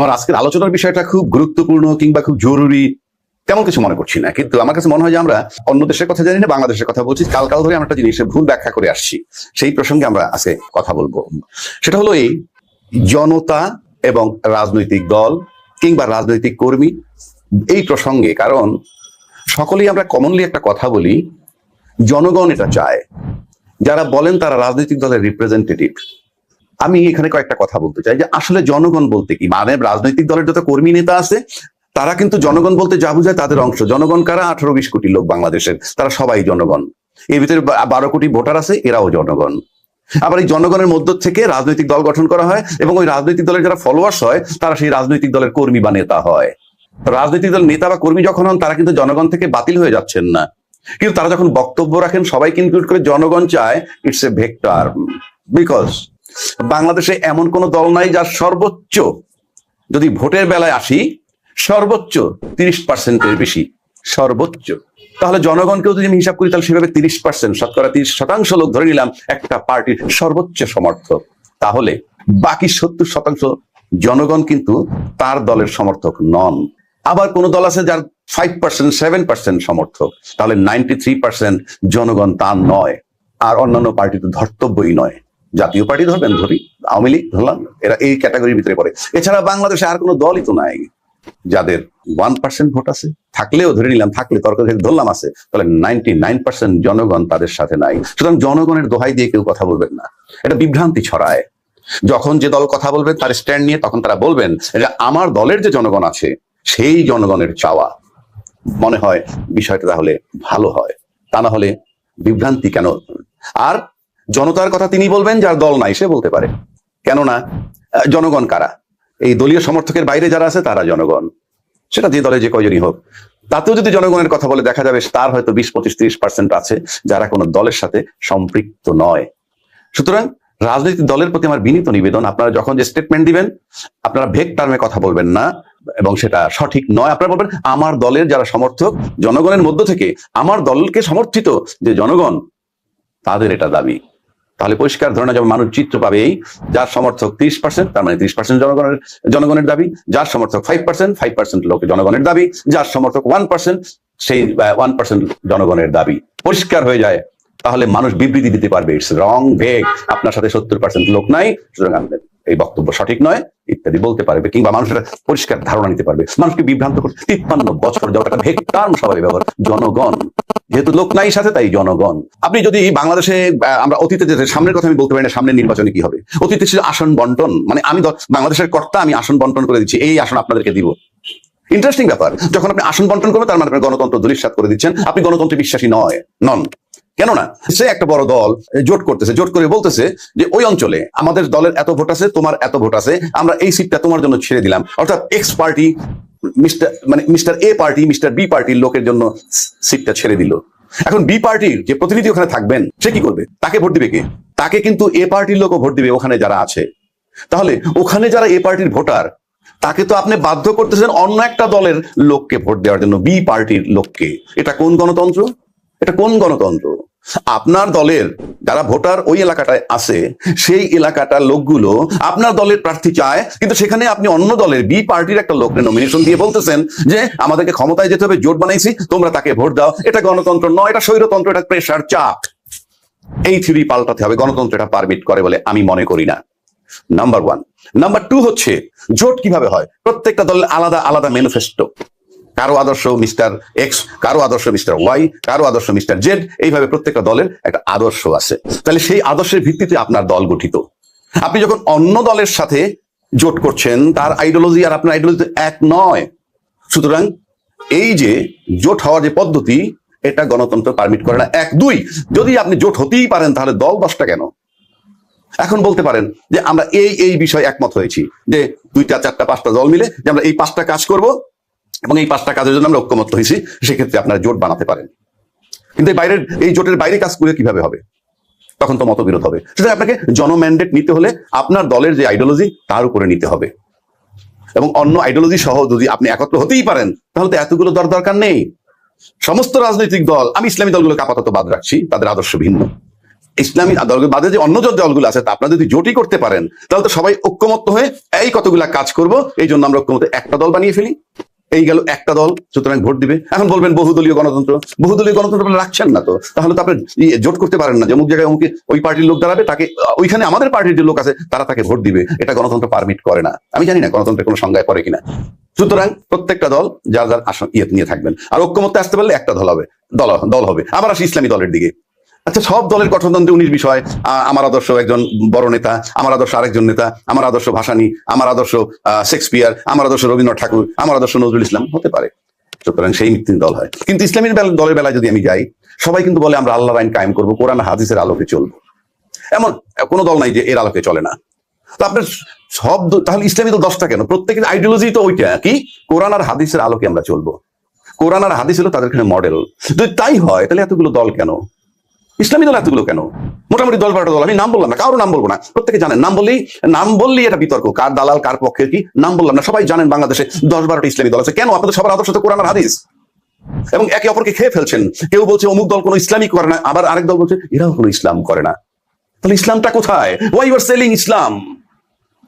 আমার আজকের আলোচনার বিষয়টা খুব গুরুত্বপূর্ণ কিংবা খুব জরুরি তেমন কিছু মনে করছি না। কিন্তু আমার কাছে মনে হয় যে আমরা অন্য দেশের কথা জানি না, বাংলাদেশের কথা বলছি। কাল কাল ধরে আমরা একটা জিনিসের ভুল ব্যাখ্যা করে আসছি। সেই প্রসঙ্গে আমরা আজকে কথা বলব। সেটা হলো এই, জনতা এবং রাজনৈতিক দল কিংবা রাজনৈতিক কর্মী এই প্রসঙ্গে। কারণ সকলেই আমরা কমনলি একটা কথা বলি, জনগণ এটা চায়। যারা বলেন তারা রাজনৈতিক দলের রিপ্রেজেন্টেটিভ আমি এখানে কয়েকটা কথা বলতে চাই যে আসলে জনগণ বলতে কি? মানে রাজনৈতিক দলের যত কর্মী নেতা আছে, তারা কিন্তু জনগণ বলতে যা বুঝায় তাদের অংশ। জনগণ কারা? আঠারো বিশ কোটি লোক বাংলাদেশের। তারা সবাই জনগণ। এর ভিতরে বারো কোটি ভোটার আছে, এরাও জনগণ। আবার এই জনগণের মধ্য থেকে রাজনৈতিক দল গঠন করা হয় এবং ওই রাজনৈতিক দলের যারা ফলোয়ার্স হয়, তারা সেই রাজনৈতিক দলের কর্মী বা নেতা হয়। রাজনৈতিক দল নেতা বা কর্মী যখন হন, তারা কিন্তু জনগণ থেকে বাতিল হয়ে যাচ্ছেন না। কিন্তু তারা যখন বক্তব্য রাখেন, সবাইকে ইনক্লুড করে জনগণ চায় ইটস এ ভেক্টর বিকজ বাংলাদেশে এমন কোন দল নাই যার সর্বোচ্চ, যদি ভোটের বেলায় আসি, সর্বোচ্চ তিরিশ পার্সেন্টের বেশি, সর্বোচ্চ। তাহলে জনগণকেও যদি আমি হিসাব করি, তাহলে সেভাবে তিরিশ পার্সেন্ট শতকরা তিরিশ শতাংশ লোক ধরে নিলাম একটা পার্টির সর্বোচ্চ সমর্থক। তাহলে বাকি সত্তর শতাংশ জনগণ কিন্তু তার দলের সমর্থক নন। আবার কোন দল আছে যার ফাইভ পার্সেন্ট সেভেন পার্সেন্ট সমর্থক, তাহলে নাইনটি থ্রি পার্সেন্ট জনগণ তার নয়। আর অন্যান্য পার্টি তো ধর্তব্যই নয়। জাতীয় পার্টি ধরবেন, ধরি। আওয়ামী লীগ ধরলাম, এরা এই ক্যাটাগরির ভিতরে পড়ে। এছাড়া বাংলাদেশে আর কোনো দলই তো নাই যাদের ওয়ান পার্সেন্ট ভোট আছে। থাকলেও ধরে নিলাম, থাকলে তর্ক ধরলাম আছে, তাহলে নাইনটি নাইন পার্সেন্ট জনগণ তাদের সাথে নাই। সুতরাং জনগণের দোহাই দিয়ে কেউ কথা বলবেন না। এটা বিভ্রান্তি ছড়ায়। যখন যে দল কথা বলবে, তার স্ট্যান্ড নিয়ে তখন তারা বলবেন যে, আমার দলের যে জনগণ আছে, সেই জনগণের চাওয়া। মনে হয় বিষয়টা তাহলে ভালো হয়। তা না হলে বিভ্রান্তি কেন? আর জনতার কথা তিনি বলবেন, যার দল নাই, সে বলতে পারে। কেননা জনগণ কারা? এই দলীয় সমর্থকের বাইরে যারা আছে, তারা জনগণ। সেটা যে দলে যে কয়জনই হোক। তাতেও যদি জনগণের কথা বলে দেখা যাবে, তার হয়তো বিশ, পঁচিশ, তিরিশ পার্সেন্ট আছে যারা কোনো দলের সাথে সম্পৃক্ত নয়। সুতরাং রাজনৈতিক দলের প্রতি আমার বিনীত নিবেদন, আপনারা যখন যে স্টেটমেন্ট দিবেন, আপনারা ভেগ টার্মে কথা বলবেন না, এবং সেটা সঠিক নয়। আপনারা বলবেন, আমার দলের যারা সমর্থক, জনগণের মধ্য থেকে আমার দলকে সমর্থিত যে জনগণ, তাদের এটা দাবি। তাহলে পরিষ্কার ধরনের যাবে মানুষ চিত্র পাবে এই, যার সমর্থক ত্রিশ পার্সেন্ট তার মানে ত্রিশ পার্সেন্ট জনগণের জনগণের দাবি, যার সমর্থক ফাইভ পার্সেন্ট ফাইভ পার্সেন্ট লোক জনগণের দাবি, যার সমর্থক ওয়ান পার্সেন্ট সেই ওয়ান পার্সেন্ট জনগণের দাবি। পরিষ্কার হয়ে যায়। তাহলে মানুষ বিবৃতি দিতে পারবে ইটস রং ভেগ আপনার সাথে সত্তর পার্সেন্ট লোক নাই, সুতরাং এই বক্তব্য সঠিক নয়। ইত্যাদি বলতে পারবে কিংবা মানুষের পরিষ্কার ধারণা নিতে পারবে। মানুষকে বিভ্রান্ত করতে তিপ্পান্ন বছর একটা সবাই ব্যবহার? জনগণ। যেহেতু লোক নাই সাথে, তাই জনগণ। আপনি যদি বাংলাদেশে আমরা অতীতে যে সামনের কথা আমি বলতে পারি না, সামনের নির্বাচনে কি হবে? অতীতে ছিল আসন বন্টন। মানে আমি বাংলাদেশের কর্তা, আমি আসন বন্টন করে দিচ্ছি, এই আসন আপনাদেরকে দিব। ইন্টারেস্টিং ব্যাপার। যখন আপনি আসন বন্টন করবেন, তার মানে আপনি গণতন্ত্র দুলিশ্বাত করে দিচ্ছেন। আপনি গণতন্ত্রে বিশ্বাসী নয়, নন। কেননা সে একটা বড় দল জোট করতেছে, জোট করে বলতেছে যে ওই অঞ্চলে আমাদের দলের এত ভোট আছে, তোমার এত ভোট আছে, আমরা এই সিটটা তোমার জন্য ছেড়ে দিলাম। অর্থাৎ এক্স পার্টি মিস্টার মানে mister A party mister B পার্টির লোকের জন্য সিটটা ছেড়ে দিল। এখন বি পার্টির যে প্রতিনিধি ওখানে থাকবেন, সে কি করবে? তাকে ভোট দিবে কে? তাকে কিন্তু এ পার্টির লোকও ভোট দিবে ওখানে যারা আছে। তাহলে ওখানে যারা এ পার্টির ভোটার, তাকে তো আপনি বাধ্য করতেছেন অন্য একটা দলের লোককে ভোট দেওয়ার জন্য বি পার্টির লোককে। এটা কোন গণতন্ত্র? এটা কোন গণতন্ত্র? আপনার দলের যারা ভোটার ওই এলাকাটায় আছে, সেই এলাকাটার লোকগুলো আপনার দলের প্রার্থী চায়, কিন্তু সেখানে আপনি অন্য দলের বি পার্টির একটা লোককে নমিনেশন দিয়ে বলতেছেন যে, আমাদেরকে ক্ষমতায় যেতে হবে, জোট বানাইছি, তোমরা তাকে ভোট দাও। এটা গণতন্ত্র নয়, এটা স্বৈরতন্ত্র, এটা প্রেশার চাপ। এই থিওরি পাল্টাতে হবে, গণতন্ত্র এটা পারমিট করে বলে আমি মনে করি না। নাম্বার ওয়ান নাম্বার টু হচ্ছে, জোট কীভাবে হয়? প্রত্যেকটা দলের আলাদা আলাদা ম্যানিফেস্টো কারও আদর্শ মিস্টার এক্স, কারও আদর্শ মিস্টার ওয়াই, কারও আদর্শ মিস্টার জেড, এইভাবে প্রত্যেকটা দলের একটা আদর্শ আছে। তাহলে সেই আদর্শের ভিত্তিতে আপনার দল গঠিত। আপনি যখন অন্য দলের সাথে জোট করছেন, তার আইডিওলজি আর আপনার আইডিওলজি এক নয়। সুতরাং এই যে জোট হওয়ার যে পদ্ধতি, এটা গণতন্ত্র পারমিট করে না। এক, দুই, যদি আপনি জোট হতেই পারেন, তাহলে দল দশটা কেন? এখন বলতে পারেন যে আমরা এই এই বিষয়ে একমত হয়েছি যে দুইটা, চারটা, পাঁচটা দল মিলে যে আমরা এই পাঁচটা কাজ করব এবং এই পাঁচটা কাজের জন্য আমরা ঐক্যমত হয়েছি, সেক্ষেত্রে আপনারা জোট বানাতে পারেন। কিন্তু এই বাইরের, এই জোটের বাইরে কাজ করে কীভাবে হবে? তখন তো মতবিরোধ হবে। সুতরাং আপনাকে জনম্যান্ডেট নিতে হলে আপনার দলের যে আইডিওলজি তার উপরে নিতে হবে। এবং অন্য আইডিওলজি সহ যদি আপনি একত্র হতেই পারেন, তাহলে তো এতগুলো দর দরকার নেই। সমস্ত রাজনৈতিক দল, আমি ইসলামী দলগুলোকে আপাতত বাদ রাখছি, তাদের আদর্শ ভিন্ন। ইসলামী দল বাদে যে অন্য যে দলগুলো আছে, তা আপনারা যদি জোটই করতে পারেন, তাহলে তো সবাই ঐক্যমত্য হয়ে এই কতগুলা কাজ করব, এই জন্য আমরা ঐক্যমত একটা দল বানিয়ে ফেলি। এই গেল একটা দল, সুতরাং ভোট দিবে। এখন বলবেন বহুদলীয় গণতন্ত্র। বহুদলীয় গণতন্ত্র আপনারা রাখছেন না তো। তাহলে তো আপনি ইয়ে জোট করতে পারেন না যে অমুক জায়গায় অমুকে ওই পার্টির লোক দাঁড়াবে, তাকে ওইখানে আমাদের পার্টির যে লোক আছে, তারা তাকে ভোট দিবে। এটা গণতন্ত্র পারমিট করে না। আমি জানি না গণতন্ত্রের কোনো সংজ্ঞায় পড়ে কিনা। সুতরাং প্রত্যেকটা দল, যার যার আসন ইয়ে নিয়ে থাকবেন। আর ঐক্যমত্যে আসতে পারলে একটা দল হবে, দল দল হবে। আবার আসি ইসলামী দলের দিকে। আচ্ছা সব দলের গঠনতন্ত্রে উনিশ বিষয় আমার আদর্শ একজন বড় নেতা, আমার আদর্শ আরেকজন নেতা, আমার আদর্শ ভাসানী, আমার আদর্শ শেক্সপিয়ার, আমার আদর্শ রবীন্দ্রনাথ ঠাকুর, আমার আদর্শ নজরুল ইসলাম, হতে পারে। সুতরাং সেই ভিত্তিক দল হয়। কিন্তু ইসলামীর দলের বেলায় যদি আমি যাই, সবাই কিন্তু বলে, আমরা আল্লাহর আইন কায়েম করব, কোরআন হাদিসের আলোকে চলবো। এমন কোনো দল নাই যে এর আলোকে চলে না। তো আপনার সব তাহলে ইসলামী তো দশটা কেন? প্রত্যেকের আইডিওলজি তো ওইটা, কি? কোরআন আর হাদিসের আলোকে আমরা চলবো। কোরআন আর হাদিস হলো তাদের মডেল যদি তাই হয়, তাহলে এতগুলো দল কেন? ইসলামী দল এতগুলো কেন? মোটামুটি দল বারোটা দল, আমি নাম বললাম না, কারও নাম বলব না, প্রত্যেকে জানেন, নাম বললেই নাম বললেই এটা বিতর্ক, কার দালাল, কার পক্ষের কি, নাম বললাম না, সবাই জানেন বাংলাদেশে দশ বারোটা ইসলামী দল আছে, কেন আপনাদের সবার আদর্শ তো কোরআন আর হাদিস? এবং একে অপরকে খেয়ে ফেলছেন, কেউ বলছে অমুক দল কোনো ইসলামই করে না, আবার আরেক দল বলছে এরাও কোনো ইসলাম করে না। তাহলে ইসলামটা কোথায়? ওয়াই ইউর সেলিং ইসলাম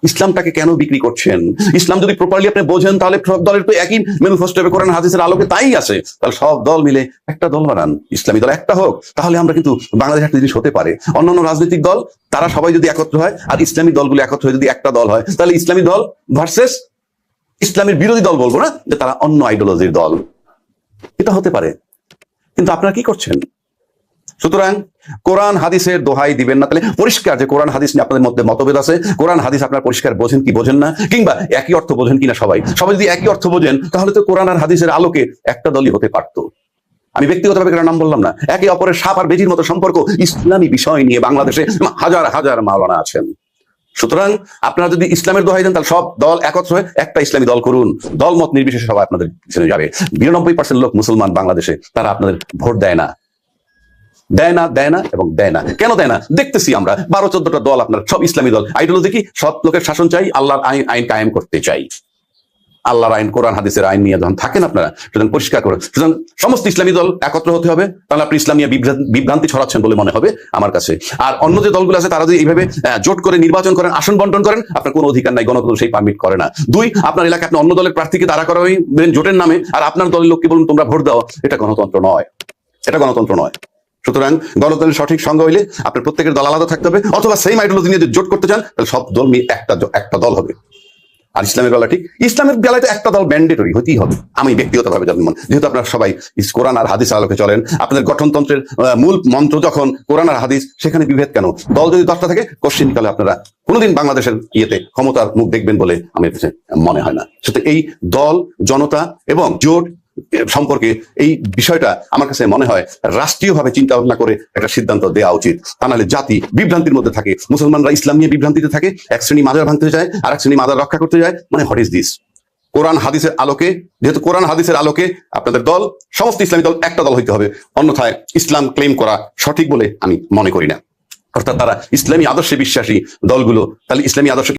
ইসলামটাকে কেন বিক্রি করছেন? ইসলাম যদি প্রপারলি আপনি বোঝেন, তাহলে সব দলের তো একই ম্যানিফেস্টো করেন হাদিসের আলোকে তাই আছে। তাহলে সব দল মিলে একটা দল বানান, ইসলামী দল একটা হোক, তাহলে আমরা কিন্তু বাংলাদেশ একটা জিনিস হতে পারে। অন্যান্য রাজনৈতিক দল, তারা সবাই যদি একত্র হয়, আর ইসলামী দলগুলো একত্র হয়ে যদি একটা দল হয়, তাহলে ইসলামী দল ভার্সেস ইসলামের বিরোধী দল বলব না, যে তারা অন্য আইডিওলজির দল। এটা হতে পারে। কিন্তু আপনারা কি করছেন? সুতরাং কোরআন হাদিসের দোহাই দিবেন না। তাহলে পরিষ্কার যে কোরআন হাদিস নিয়ে আপনাদের মধ্যে মতভেদ আছে। কোরআন হাদিস আপনার পরিষ্কার বোঝেন কি বোঝেন না? কিংবা একই অর্থ বোঝেন কিনা সবাই? সবাই যদি একই অর্থ বোঝেন, তাহলে তো কোরআন আর হাদিসের আলোকে একটা দলই হতে পারতো। আমি ব্যক্তিগতভাবে কারও নাম বললাম না? একে অপরের সাপ আর বেজির মতো সম্পর্ক ইসলামী বিষয় নিয়ে বাংলাদেশে হাজার হাজার মাওলানা আছেন। সুতরাং আপনারা যদি ইসলামের দোহাই দেন, তাহলে সব দল একত্র হয়ে একটা ইসলামী দল করুন। দল মত নির্বিশেষে সবাই আপনাদের পিছনে যাবে। বিরানব্বই পার্সেন্ট লোক মুসলমান বাংলাদেশে। তারা আপনাদের ভোট দেয় না। দেয় না দেয় না এবং দেয় না কেন দেয় না দেখতেছি আমরা, বারো, চোদ্দটা দল আপনার, সব ইসলামী দল। আইডিওলজি কি? সব লোকের শাসন চাই, আল্লাহর আইন আইন কায়েম করতে চাই। আল্লাহর আইন, কোরআন, হাদিসের আইন নিয়ে যখন থাকেন আপনারা, সুতরাং পরিষ্কার করে, সুতরাং সমস্ত ইসলামী দল একত্র হতে হবে, তাহলে আপনি ইসলাম নিয়ে বিভ্রান্তি ছড়াচ্ছেন বলে মনে হবে আমার কাছে। আর অন্য যে দলগুলো আছে, তারা যদি এইভাবে জোট করে নির্বাচন করেন, আসন বন্টন করেন, আপনার কোনো অধিকার নাই, গণতন্ত্র সেই পারমিট করে না। দুই, আপনার এলাকায় আপনি অন্য দলের প্রার্থীকে দাঁড়া করা জোটের নামে, আর আপনার দলের লোককে বলুন তোমরা ভোট দাও, এটা গণতন্ত্র নয়। এটা গণতন্ত্র নয়। সুতরাং গণতন্ত্রের সঠিক সঙ্গ হইলে আপনার প্রত্যেকের দল আলাদা থাকতে হবে। অথবা সেই আইডিওলজি নিয়ে জোট করতে চান, তাহলে সব দল একটা একটা দল হবে। আর ইসলামের বেলা ঠিক, ইসলামের বেলায় তো একটা দল ম্যান্ডেটরি হতেই হবে। আমি ব্যক্তিগতভাবে মনে যেহেতু আপনারা সবাই কোরআন আর হাদিস আলোকে চলেন, আপনাদের গঠনতন্ত্রের মূল মন্ত্র যখন কোরআন আর হাদিস, সেখানে বিভেদ কেন? দল যদি দশটা থাকে কোশ্চিন কালে আপনারা কোনোদিন বাংলাদেশের ইয়েতে ক্ষমতার মুখ দেখবেন বলে কাছে মনে হয় না। সুতরাং এই দল, জনতা এবং জোট সম্পর্কে এই বিষয়টা আমার কাছে মনে হয় রাষ্ট্রীয়ভাবে চিন্তা ভাবনা করে একটা সিদ্ধান্ত দেওয়া উচিত। তা নাহলে জাতি বিভ্রান্তির মধ্যে থাকে, মুসলমানরা ইসলাম নিয়ে বিভ্রান্তিতে থাকে, এক শ্রেণি মাদার ভাঙতে যায় আর এক শ্রেণি মাদার রক্ষা করতে যায়। মানে হোয়াট ইজ দিস কোরআন হাদিসের আলোকে, যেহেতু কোরআন হাদিসের আলোকে আপনাদের দল, সমস্ত ইসলামী দল একটা দল হইতে হবে। অন্যথায় ইসলাম ক্লেম করা সঠিক বলে আমি মনে করি না। অর্থাৎ তারা ইসলামী আদর্শে বিশ্বাসী দলগুলো, তাহলে ইসলামী আদর্শ